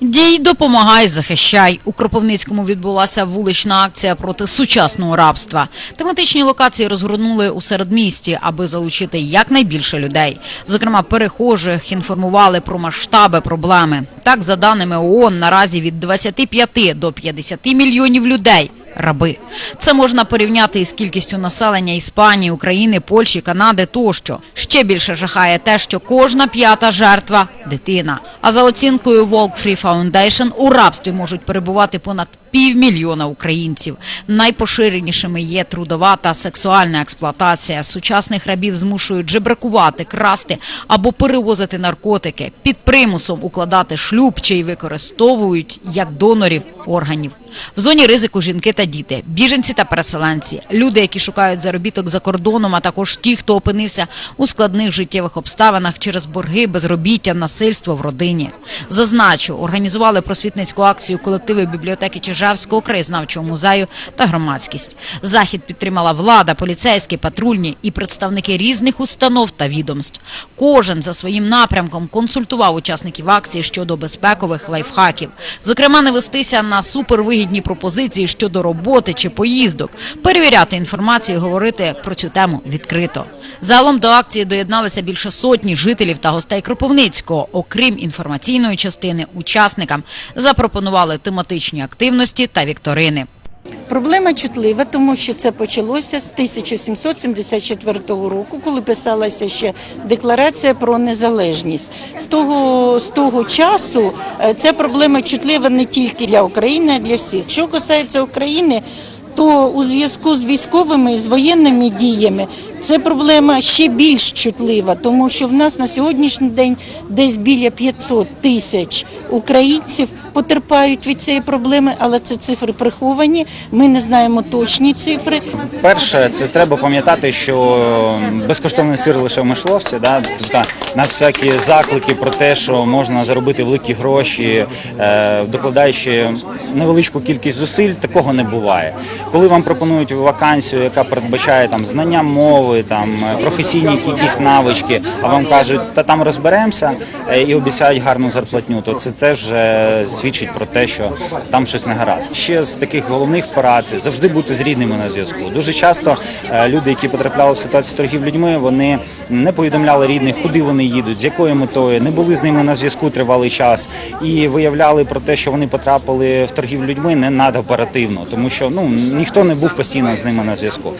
Дій допомагай, захищай. У Кропивницькому відбулася вулична акція проти сучасного рабства. Тематичні локації розгорнули у середмісті, аби залучити якнайбільше людей. Зокрема, перехожих інформували про масштаби проблеми. Так, за даними ООН, наразі від 25 до 50 мільйонів людей. Раби це можна порівняти із кількістю населення Іспанії, України, Польщі, Канади тощо. Ще більше жахає те, що кожна п'ята жертва дитина. А за оцінкою Walk Free Foundation, у рабстві можуть перебувати понад півмільйона українців. Найпоширенішими є трудова та сексуальна експлуатація. Сучасних рабів змушують жебракувати, красти або перевозити наркотики, під примусом укладати шлюб чи й використовують як донорів органів. В зоні ризику жінки та діти, біженці та переселенці, люди, які шукають заробіток за кордоном, а також ті, хто опинився у складних життєвих обставинах через борги, безробіття, насильство в родині. Зазначу, організували просвітницьку акцію колективи бібліотеки Чижевського краєзнавчого музею та громадськість. Захід підтримала влада, поліцейські, патрульні і представники різних установ та відомств. Кожен за своїм напрямком консультував учасників акції щодо безпекових лайфхаків. Зокрема, не вестися на супервигідні пропозиції щодо роботи чи поїздок, перевіряти інформацію, і говорити про цю тему відкрито. Загалом до акції доєдналися більше сотні жителів та гостей Кропивницького. Окрім інформаційної частини, учасникам запропонували тематичні активності та вікторини. Проблема чутлива, тому що це почалося з 1774 року, коли писалася ще декларація про незалежність. З того, з того часу е, ця проблема чутлива не тільки для України, а для всіх. Що касається України, то у зв'язку з військовими і з воєнними діями це проблема ще більш чутлива, тому що в нас на сьогоднішній день десь біля 500 тисяч українців потерпають від цієї проблеми, але це цифри приховані. Ми не знаємо точні цифри. Перше, це треба пам'ятати, що безкоштовний сир лише в мишловці, да? тобто на всякі заклики про те, що можна заробити великі гроші, е, докладаючи невеличку кількість зусиль, такого не буває. Коли вам пропонують вакансію, яка передбачає там знання мови, там е, професійні якісь навички, а вам кажуть, та там розберемося е, і обіцяють гарну зарплатню, то це теж свідчить про те, що там щось не гаразд. Ще з таких головних порад завжди бути з рідними на зв'язку. Дуже часто люди, які потрапляли в ситуацію торгів людьми, вони не повідомляли рідних, куди вони їдуть, з якою метою, не були з ними на зв'язку тривалий час і виявляли про те, що вони потрапили в торгів людьми не надоперативно, тому що ну ніхто не був постійно з ними на зв'язку.